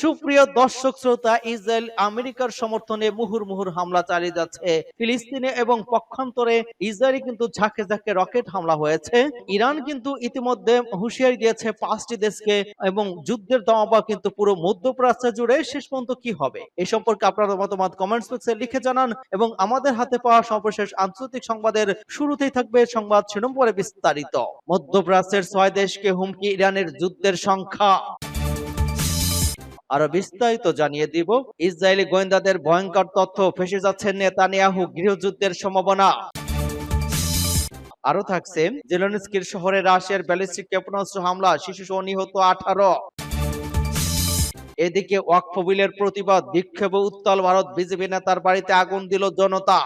সুপ্রিয় দর্শক শ্রোতা, ইসরায়েল আমেরিকার সমর্থনে মুহুর মুহুর হামলা চালিয়ে যাচ্ছে। ফিলিস্তিনে এবং পক্ষান্তরে ইসরায়েলে কিন্তু ঝাঁকে ঝাঁকে রকেট হামলা হয়েছে। ইরান কিন্তু ইতিমধ্যে হুঁশিয়ারি দিয়েছে পাঁচটি দেশকে এবং যুদ্ধের দামাবা কিন্তু পুরো মধ্যপ্রাচ্য জুড়ে। শেষ পর্যন্ত কি হবে? এ সম্পর্কে আপনার মতামত কমেন্টস বক্সে লিখে জানান এবং আমাদের হাতে পাওয়া সর্বশেষ আন্তর্জাতিক সংবাদের শুরুতেই থাকবে সংবাদ শিরোনাম পরে বিস্তারিত। মধ্যপ্রাচ্যের ছয় দেশকে হুমকি, ইরানের যুদ্ধের সংখ্যা। আরও বিস্তারিত জানিয়ে দিব। ইসরায়েলি গোয়েন্দাদের ভয়ঙ্কর তথ্য ফেসে যাচ্ছে নেতানিয়াহু গৃহযুদ্ধের সম্ভাবনা। আরও থাকছে, জেলনস্কির শহরে রাশিয়ার ব্যালিস্টিক ক্ষেপণাস্ত্র হামলা, শিশু সহ নিহত আঠারো। এদিকে ওয়াকফ বিলের প্রতিবাদ, বিক্ষোভ উত্তাল ভারত, বিজেপি নেতার বাড়িতে আগুন দিল জনতা।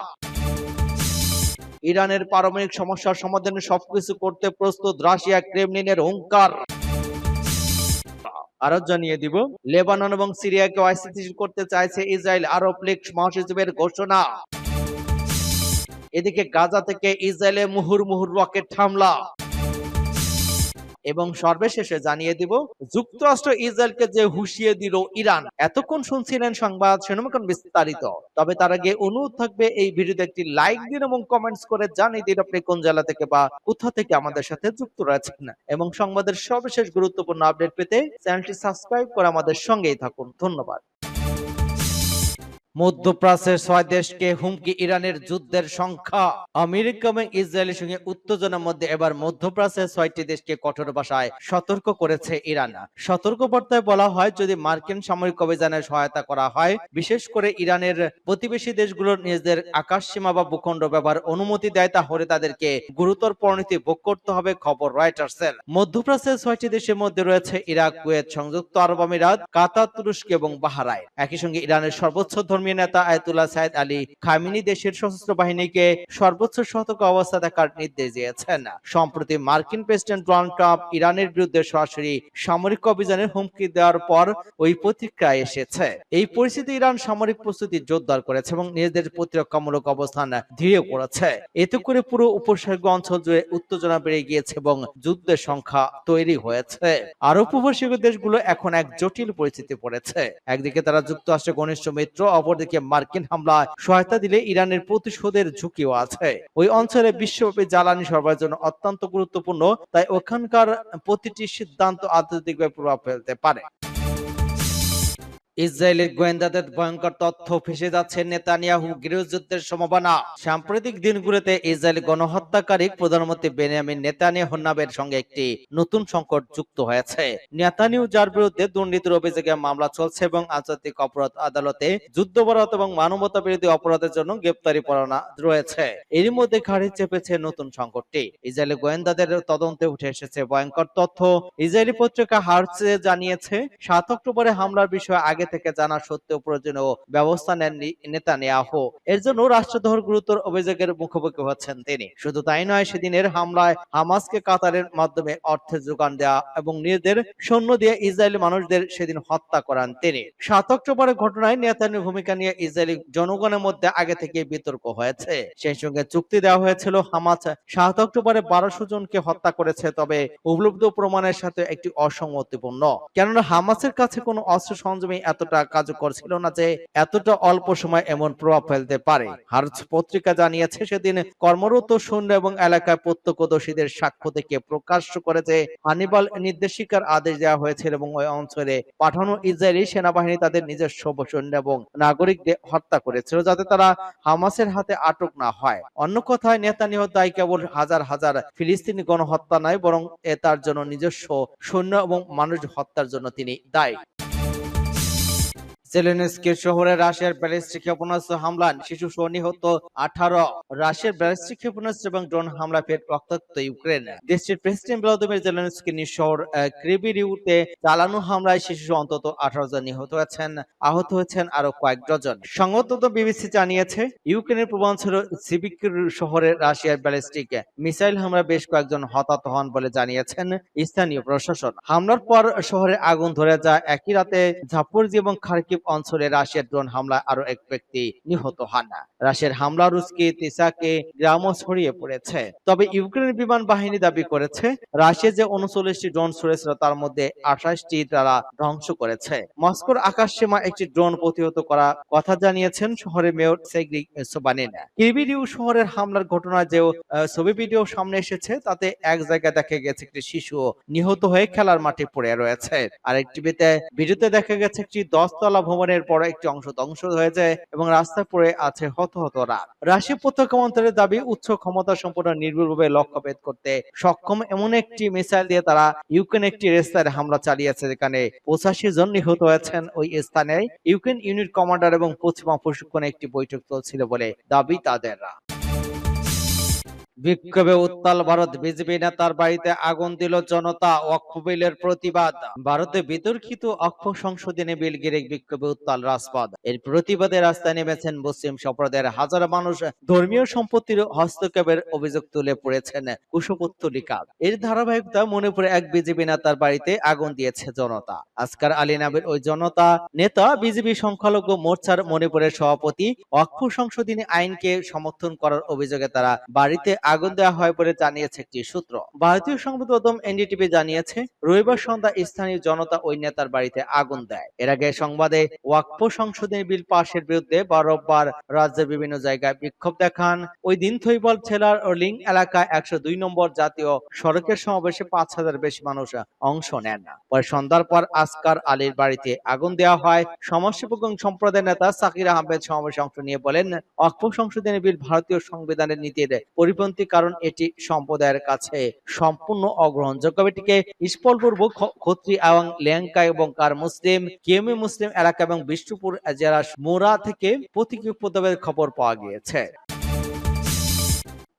ইরানের পারমাণবিক সমস্যার সমাধানে সবকিছু করতে প্রস্তুত রাশিয়া, ক্রেমলিনের হুঙ্কার। আরও জানিয়ে দিব, লেবানন এবং সিরিয়াকে অস্থিতিশীল করতে চাইছে ইসরায়েল আরব লীগ মহাসচিবের ঘোষণা। এদিকে গাজা থেকে ইসরায়েলে মুহুর মুহুর রকেট হামলা। এবং সর্বশেষে জানিয়ে দিব, যুক্তরাষ্ট্র ইসরায়েলকে যে হুঁশিয়ে দিল ইরান, এতক্ষণ শুনছিলেন সংবাদ শিরোনামখন বিস্তারিত। তবে তার আগে অনুরোধ থাকবে এই ভিডিওতে একটি লাইক দিন এবং কমেন্টস করে জানিয়ে দিন আপনি কোন জেলা থেকে বা কোথা থেকে আমাদের সাথে যুক্ত রয়েছেন। এবং সংবাদের সর্বশেষ গুরুত্বপূর্ণ আপডেট পেতে চ্যানেলটি সাবস্ক্রাইব করে আমাদের সঙ্গেই থাকুন। ধন্যবাদ। মধ্যপ্রাচ্যের ছয় দেশকে হুমকি ইরানের যুদ্ধের সংখ্যা। আমেরিকা এবং ইসরায়েলের সঙ্গে উত্তেজনার মধ্যে এবার মধ্যপ্রাচ্যের ছয়টি দেশকে কঠোর ভাষায় সতর্ক করেছে ইরান। সতর্ক বার্তায় বলা হয়, যদি মার্কিন সামরিক অভিযানে সহায়তা করা হয়, বিশেষ করে ইরানের প্রতিবেশী দেশগুলোর নিজেদের আকাশ সীমা বা ভূখণ্ড ব্যবহার অনুমতি দেয়, তাহলে তাদেরকে গুরুতর পরিণতি ভোগ করতে হবে, খবর রয়টার্সের। মধ্যপ্রাচ্যের ছয়টি দেশের মধ্যে রয়েছে ইরাক, কুয়েত, সংযুক্ত আরব আমিরাত, কাতার, তুরস্ক এবং বাহারাই একই সঙ্গে ইরানের সর্বোচ্চ ধর্মীয় নেতা আয়তুল্লাহ সাইদ আলী খামিনি দেশের সশস্ত্র বাহিনীকে সর্বোচ্চ সতর্ক অবস্থা দেখার নির্দেশ দিয়েছেন। সম্প্রতি মার্কিন প্রেসিডেন্ট ডোনাল্ড ট্রাম্প ইরানের বিরুদ্ধে সরাসরি সামরিক অভিযানের হুমকি দেওয়ার পর ওই প্রতিক্রিয়া এসেছে। এই পরিস্থিতি ইরান সামরিক প্রস্তুতি জোরদার করেছে এবং নিজেদের প্রতিরক্ষামূলক অবস্থান দৃঢ় করেছে। এতে করে পুরো উপসাগর অঞ্চল জুড়ে উত্তেজনা বেড়ে গিয়েছে এবং যুদ্ধের সংখ্যা তৈরি হয়েছে। আর উপসাগর দেশগুলো এখন এক জটিল পরিস্থিতি পড়েছে। একদিকে তারা যুক্তরাষ্ট্রের ঘনিষ্ঠ মিত্র অপরদিকে মার্কিন হামলা সহায়তা দিলে ইরানের প্রতিশোধের ঝুঁকিও আছে। ওই অঞ্চলে বিশ্বব্যাপী জ্বালানি সরবরাহের জন্য অত্যন্ত গুরুত্বপূর্ণ, তাই ওখানকার প্রতিটি সিদ্ধান্ত আন্তর্জাতিকভাবে প্রভাব ফেলতে পারে। ইসরায়েলের গোয়েন্দাদের ভয়ঙ্কর তথ্য ফেসে যাচ্ছে নেতানিয়াহু গৃহযুদ্ধের সম্ভাবনা। সাম্প্রতিক দিনগুলোতে ইসরায়েল গণহত্যাকারী প্রধানমন্ত্রী বেনিয়ামিন নেতানিয়াহু নামের সঙ্গে একটি নতুন সংকট যুক্ত হয়েছে। নেতানিয়াহু যার বিরুদ্ধে দুর্নীতির অভিযোগে মামলা চলছে এবং আন্তর্জাতিক অপরাধ আদালতে যুদ্ধবরত এবং মানবতা বিরোধী অপরাধের জন্য গ্রেপ্তারি পরোয়ানা রয়েছে। এরই মধ্যে ঘাড়ে চেপেছে নতুন সংকটটি। ইসরায়েলি গোয়েন্দাদের তদন্তে উঠে এসেছে ভয়ঙ্কর তথ্য। ইসরায়েলি পত্রিকা হার্টসে জানিয়েছে, সাত অক্টোবরে হামলার বিষয়ে আগে থেকে জানা সত্ত্বেও প্রয়োজনীয় ব্যবস্থা নেননি নেতানিয়াহু। এর জন্য রাষ্ট্রদ্রোহের গুরুতর অভিযোগের মুখোমুখি হচ্ছেন তিনি। শুধু তাই নয়, সেদিনের হামলায় হামাসকে কাতারের মাধ্যমে অর্থের যোগান দেওয়া এবং নিজেদের সৈন্য দিয়ে ইসরায়েলি মানুষদের সেদিন হত্যা করান তিনি। সাত অক্টোবরের ঘটনায় নেতানিয়াহুর ভূমিকা নিয়ে ইসরায়েলি জনগণের মধ্যে আগে থেকে বিতর্ক হয়েছে। সেই সঙ্গে চুক্তি দেওয়া হয়েছিল, হামাস সাত অক্টোবরে বারোশো জনকে হত্যা করেছে, তবে উপলব্ধ প্রমাণের সাথে একটি অসঙ্গতিপূর্ণ কেননা হামাসের কাছে কোনো অস্ত্র সংযমী এতটা কার্যকর ছিল না যে এতটা অল্প সময় এমন প্রভাব ফেলতে পারে। হার্জ পত্রিকা জানিয়েছে সেদিন কর্মরত সৈন্য এবং এলাকায় প্রত্যক্ষদর্শীদের সাক্ষ্য থেকে প্রকাশ্য করে যে হানিবাল নির্দেশিকার আদেশ দেওয়া হয়েছিল এবং ওই অঞ্চলে পাঠানো ইসরায়েলি সেনাবাহিনী তাদের নিজস্ব সৈন্য এবং নাগরিকদের হত্যা করেছিল যাতে তারা হামাসের হাতে আটক না হয়। অন্য কথায়, নেতানিয়াহু দায়ী কেবল হাজার হাজার ফিলিস্তিনি গণহত্যা নয়, বরং এ তার জন্য নিজস্ব সৈন্য এবং মানুষ হত্যার জন্য তিনি দায়ী। জেলেনস্কির শহরে রাশিয়ার ব্যালিস্টিক ক্ষেপণাস্ত্র হামলা, শিশু সহ নিহত আঠারো রাশিয়ার ব্যালিস্টিক ক্ষেপণাস্ত্র এবং ড্রোন হামলা ফের রক্তাক্ত ইউক্রেন। দেশটির প্রেসিডেন্ট ভ্লাদিমির জেলেনস্কি শহর ক্রিবিরিউতে চালানো হামলায় শিশু অন্তত আঠারো জন নিহত হয়েছেন, আহত হয়েছেন আরও কয়েক ডজন। সংবাদদাতা বিবিসি জানিয়েছে, ইউক্রেনের পূর্বাঞ্চল সিভিক শহরে রাশিয়ার ব্যালিস্টিক মিসাইল হামলা বেশ কয়েকজন হতাহত হন বলে জানিয়েছেন স্থানীয় প্রশাসন। হামলার পর শহরে আগুন ধরে যায়। একই রাতে ঝাপরজি এবং খার্কিভ আইডিপ অঞ্চলে রাশিয়ার ড্রোন হামলায় আরও এক ব্যক্তি নিহত হন। রাশিয়ার হামলা রুস্কি তিসাকে গ্রামও ছড়িয়ে পড়েছে। তবে ইউক্রেনের বিমান বাহিনী দাবি করেছে রাশিয়া যে উনচল্লিশটি ড্রোন ছুড়েছিল তার মধ্যে আঠাশটি তারা ধ্বংস করেছে। মস্কোর আকাশ সীমা একটি ড্রোন প্রতিহত করা কথা জানিয়েছেন শহরের মেয়র সেগ্রি সোবানিন। কিরবিডিউ শহরের হামলার ঘটনা যে ছবি ভিডিও সামনে এসেছে, তাতে এক জায়গায় দেখা গেছে একটি শিশু নিহত হয়ে খেলার মাঠে পড়ে রয়েছে। আর একটি ভিডিওতে দেখা গেছে একটি দশতলা ভবনের বড় একটি অংশ ধ্বংস হয়েছে এবং রাস্তায় পড়ে আছে হত রাশি প্রত্যক্ষ মন্ত্রের দাবি, উচ্চ ক্ষমতা সম্পন্ন নির্ভুলভাবে লক্ষ্যভেদ করতে সক্ষম এমন একটি মিসাইল দিয়ে তারা ইউক্রেন একটি রেস্তায় হামলা চালিয়েছে যেখানে পঁচাশি জন নিহত হয়েছেন। ওই স্থানে ইউক্রেন ইউনিট কমান্ডার এবং পশ্চিমা প্রশিক্ষণে একটি বৈঠক চলছিল বলে দাবি তাদের বিক্ষোভে উত্তাল ভারত বিজেপি নেতার বাড়িতে আগুন দিল জনতা অক্ষ বিলের প্রতিবাদ। ভারতে বিতর্কিত অক্ষ সংশোধনী বিল ঘিরে বিক্ষোভে উত্তাল রাজপথ। এর প্রতিবাদে রাস্তায় নেমেছেন মুসলিম সম্প্রদায়ের হাজার মানুষ। ধর্মীয় সম্পত্তির হস্তক্ষেপের অভিযোগ তুলে পড়েছেন কুশপুত্তলিকা এর ধারাবাহিকতা মণিপুরে এক বিজেপি নেতার বাড়িতে আগুন দিয়েছে জনতা। আজকার আলী নামের ওই জনতা নেতা বিজেপি সংখ্যালঘু মোর্চার মণিপুরের সভাপতি অক্ষ সংশোধনী আইনকে সমর্থন করার অভিযোগে তারা বাড়িতে আগুন দেওয়া হয় বলে জানিয়েছে একটি সূত্র। ভারতীয় সংবাদ মাধ্যম এনডিটিভি জানিয়েছে, রবিবার সন্ধ্যা স্থানীয় জনতা ওই নেতার বাড়িতে আগুন দেয়। এর আগে সংবাদে ওয়াকফ সংশোধনী বিল পাশের বিরুদ্ধে বারবার রাজ্যের বিভিন্ন জায়গায় বিক্ষোভ দেখান। ওই দিন থৈবল জেলার লিং এলাকায় একশো দুই নম্বর জাতীয় সড়কের সমাবেশে পাঁচ হাজার বেশি মানুষ অংশ নেন। পরে সন্ধ্যার পর আসকার আলীর বাড়িতে আগুন দেওয়া হয়। সমাজসেবক সম্প্রদায়ের নেতা সাকির আহমেদ সমাবেশে অংশ নিয়ে বলেন অক্ষ সংশোধনী বিল ভারতীয় সংবিধানের নীতির পরিপন্থী কারণ এটি সম্প্রদায়ের কাছে সম্পূর্ণ অগ্রহণযোগ্য। এটিকে স্পলপূর্বক ক্ষত্রি এবং লেঙ্কা এবং কার মুসলিম কেমি মুসলিম এলাকা এবং বিষ্ণুপুর জেলা মোরা থেকে প্রতীকী খবর পাওয়া গিয়েছে।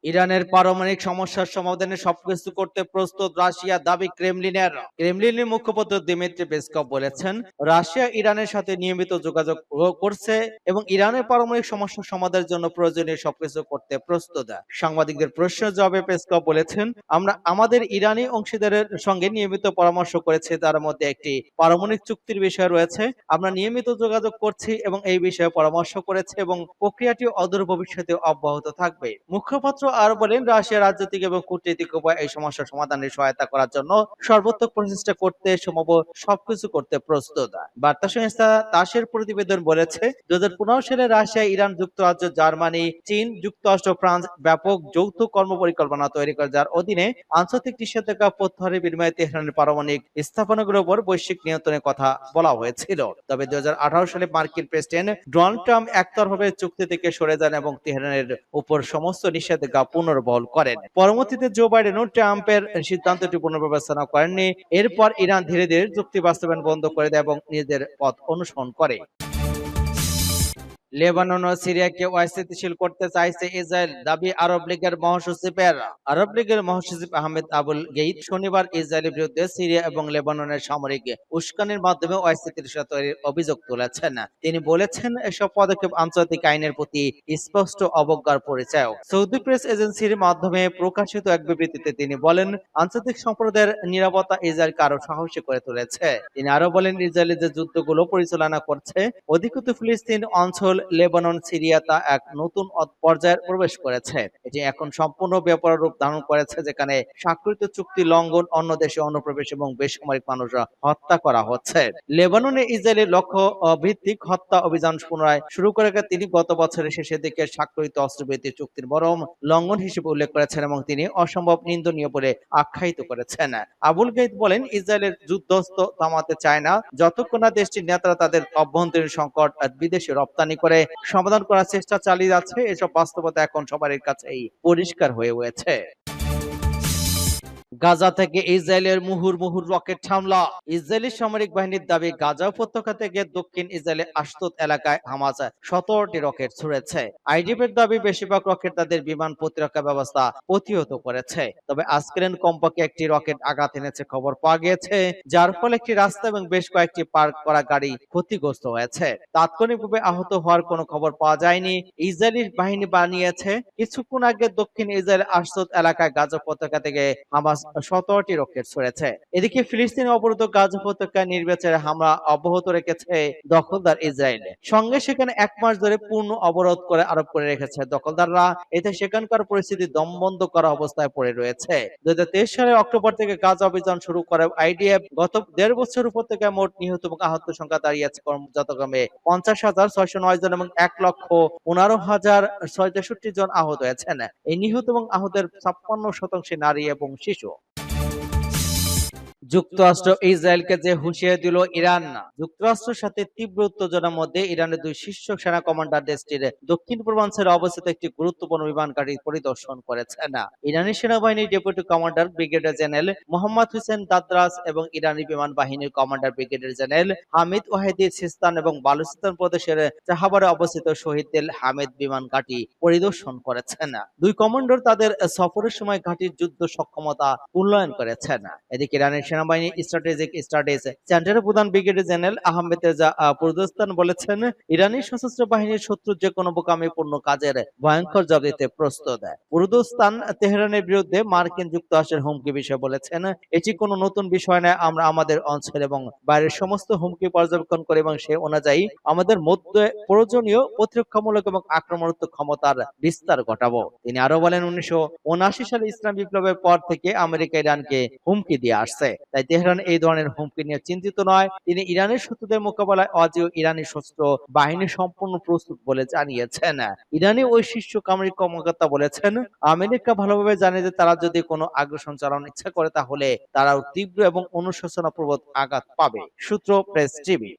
ইরানের পারমাণবিক সমস্যার সমাধানে সবকিছু করতে প্রস্তুত রাশিয়া দাবি ক্রেমলিনের। ক্রেমলিনের মুখপাত্র দিমিত্রি পেসকভ বলেছেন, রাশিয়া ইরানের সাথে নিয়মিত যোগাযোগ করছে এবং ইরানের পারমাণবিক সমস্যা সমাধানের জন্য প্রয়োজনীয় সবকিছু করতে প্রস্তুত। সাংবাদিকদের প্রশ্নের জবাবে পেসকভ বলেছেন, আমরা আমাদের ইরানি অংশীদারের সঙ্গে নিয়মিত পরামর্শ করেছি, তার মধ্যে একটি পারমাণবিক চুক্তির বিষয় রয়েছে। আমরা নিয়মিত যোগাযোগ করছি এবং এই বিষয়ে পরামর্শ করেছি এবং প্রক্রিয়াটি অদূর ভবিষ্যতে অব্যাহত থাকবে। মুখপাত্র আরও বলেন, রাশিয়া রাজনৈতিক এবং কূটনৈতিক উপায় এই সমস্যা সমাধানে সহায়তা করার জন্য সর্বোত্তম প্রচেষ্টা করতে সম্ভব, সবকিছু করতে প্রস্তুত। বার্তা সংস্থা তাসের প্রতিবেদন বলেছে দু সালে রাশিয়া, ইরান, যুক্তরাজ্য, জার্মানি, চীন, যুক্তরাষ্ট্র, ফ্রান্স ব্যাপক যৌথ কর্মপরিকল্পনা তৈরি করে, যার অধীনে আন্তর্জাতিক নিষেধাজ্ঞা প্রত্যাহারের বিনিময়ে তেহরানের পারমাণবিক স্থাপনাগুলোর উপর বৈশ্বিক নিয়ন্ত্রণের কথা বলা হয়েছিল। তবে দুই হাজার আঠারো সালে মার্কিন প্রেসিডেন্ট ডোনাল্ড ট্রাম্প একতরফাভাবে চুক্তি থেকে সরে যান এবং তেহরানের উপর সমস্ত নিষেধাজ্ঞা পুনর্বহাল করেন। পরবর্তীতে জো বাইডেনও ট্রাম্পের সিদ্ধান্তটি পুনর্বিবেচনা করেননি। এরপর ইরান ধীরে ধীরে চুক্তি বাস্তবায়ন বন্ধ করে দেয় এবং নিজেদের পথ অনুসরণ করে। লেবানন ও সিরিয়াকে অস্থিতিশীল করতে চাইছে ইসরায়েল। দাবি, আরব লীগের মহাসচিবের আরব লীগের মহাসচিব আহমেদ আবুল গেইদ শনিবার ইসরায়েলের বিরুদ্ধে সিরিয়া এবং লেবাননের সামরিক উস্কানির মাধ্যমে অস্থিতিশীলতা তৈরির অভিযোগ তুলেছেন। তিনি বলেছেন, এসব পদক্ষেপ আন্তর্জাতিক আইনের প্রতি স্পষ্ট অবজ্ঞার পরিচয়। সৌদি প্রেস এজেন্সির মাধ্যমে প্রকাশিত এক বিবৃতিতে তিনি বলেন, আন্তর্জাতিক সম্প্রদায়ের নিরাপত্তা ইসরায়েলকে আরও সাহসী করে তুলেছে। তিনি আরও বলেন ইসরায়েল যে যুদ্ধগুলো পরিচালনা করছে, অধিকৃত ফিলিস্তিন অঞ্চল লেবানন, সিরিয়া তা এক নতুন পর্যায়ে প্রবেশ করেছে। এটি এখন সম্পূর্ণ ব্যাপার রূপ ধারণ করেছে, যেখানে স্বাক্ষরিত চুক্তি লঙ্ঘন, অন্য দেশে অনুপ্রবেশ এবং বেসামরিক মানুষরা হত্যা করা হচ্ছে। লেবাননে ইসরায়েলের লক্ষ্য ভিত্তিক হত্যা অভিযান পুনরায় শুরু করে তিনি গত বছরের শেষের দিকে স্বাক্ষরিত অস্ত্রবিরতি চুক্তির বরং লঙ্ঘন হিসেবে উল্লেখ করেছেন এবং তিনি অসম্ভব নিন্দনীয় বলে আখ্যায়িত করেছেন। আবুল গাইদ বলেন, ইসরায়েলের যুদ্ধস্ত থামাতে চায় না। যতক্ষণ না দেশটির নেতারা তাদের অভ্যন্তরীণ সংকট বিদেশে রপ্তানি করে সমাধান করার চেষ্টা চালিয়ে যাচ্ছে। এসব বাস্তবতা এখন সবার কাছেই পরিষ্কার হয়ে হয়েছে গাজা থেকে ইসরায়েলের মুহুর মুহুর রকেট হামলা। ইসরায়েলি সামরিক বাহিনীর দাবি, গাজা উপত্যকা থেকে দক্ষিণ ইসরায়েলের আশতুত এলাকায় হামাস সতেরোটি রকেট ছুড়েছে। আইডিপের দাবি, বেশিরভাগ রকেট তাদের বিমান প্রতিরক্ষা ব্যবস্থা প্রতিহত করেছে। তবে আজকের কমপক্ষে একটি রকেট আঘাত এনেছে খবর পাওয়া গিয়েছে, যার ফলে একটি রাস্তা এবং বেশ কয়েকটি পার্ক করা গাড়ি ক্ষতিগ্রস্ত হয়েছে। তাৎক্ষণিকভাবে আহত হওয়ার কোনো খবর পাওয়া যায়নি। ইসরায়েলি বাহিনী বানিয়েছে, কিছুক্ষণ আগে দক্ষিণ ইসরায়েল আশতুত এলাকায় গাজা উপত্যকা থেকে হামাস সতেরোটি রকেট ছড়েছে। এদিকে ফিলিস্তিনি অবরুদ্ধ গাজা উপত্যকায় নির্বিচারে হামলা অব্যাহত রেখেছে দখলদার ইসরায়েল। সঙ্গে সেখানে এক মাস ধরে পূর্ণ অবরোধ করে আরোপ করে রেখেছে দখলদাররা। এতে সেখানকার পরিস্থিতি দমবন্ধ করা অবস্থায় পড়ে রয়েছে। দুই সালের অক্টোবর থেকে গাজা অভিযান শুরু করে আইডিএফ। গত দেড় বছর উপত্যকায় মোট নিহত এবং আহত সংখ্যা দাঁড়িয়েছে যথাক্রমে পঞ্চাশ হাজার ছয়শো নয় জন এবং এক লক্ষ পনেরো হাজার ছয় জন আহত হয়েছেন। এই নিহত এবং আহতের ছাপ্পান্ন শতাংশে নারী এবং শিশু। যুক্তরাষ্ট্র ইসরায়েলকে যে হুঁশিয়ারি দিল ইরান, যুক্তরাষ্ট্রের সাথে তীব্র উত্তেজনার মধ্যে ইরানের দুই শীর্ষ সেনা কমান্ডার দেশটির দক্ষিণ পূর্বাঞ্চলে অবস্থিত একটি গুরুত্বপূর্ণ বিমান ঘাঁটি পরিদর্শন করেছেন। ইরানি সেনাবাহিনীর deputy commander, brigadier general Mohammad Hossein Dadras এবং ইরানি বিমান বাহিনীর commander, brigadier general Hamid Vahidi Sistan এবং বালুচিস্তান প্রদেশের চাহাবারে অবস্থিত শহীদ তেল হামিদ বিমান ঘাঁটি পরিদর্শন করেছেন। দুই কমান্ডার তাদের সফরের সময় ঘাঁটির যুদ্ধ সক্ষমতা মূল্যায়ন করেছেন। এদিকে ইরানের সেনাবাহিনী স্ট্র্যাটেজিক স্টাডিজ সেন্টারের প্রধান ব্রিগেডিয়ার জেনারেল আহমেদ তেজা পুরুদস্তান বলেছেন, ইরানি সশস্ত্র বাহিনীর শত্রু যে কোনো বোকামিপূর্ণ কাজের ভয়ঙ্কর জবাব প্রস্তুত পুরুদস্তান তেহরানের বিরুদ্ধে মার্কিন যুক্তরাষ্ট্রের হুমকি বিষয়ে বলেছেন, এটি কোনো নতুন বিষয় নয়, আমরা আমাদের অঞ্চল এবং বাইরের সমস্ত হুমকি পর্যবেক্ষণ করি এবং সে অনুযায়ী আমাদের মধ্যে প্রয়োজনীয় প্রতিরক্ষামূলক এবং আক্রমণাত্মক ক্ষমতার বিস্তার ঘটাবো। তিনি আরও বলেন, উনিশশো উনআশি সালে ইসলাম বিপ্লবের পর থেকে আমেরিকা ইরানকে হুমকি দিয়ে আসছে। তাই তেহরান এই ধরনের হুমকি নিয়ে চিন্তিত নয়। তিনি ইরানের শত্রুদের মোকাবেলায় অজেয় ইরানি সশস্ত্র বাহিনী সম্পূর্ণ প্রস্তুত বলে জানিয়েছেন। ইরানি ওই শীর্ষ কামরিক কর্মকর্তা বলেছেন, আমেরিকা ভালোভাবে জানে যে তারা যদি কোনো আগ্রাসন চালানোর ইচ্ছা করে তাহলে তারাও তীব্র এবং অনুশোচনাপ্রবণ আঘাত পাবে। সূত্র প্রেস টিভি।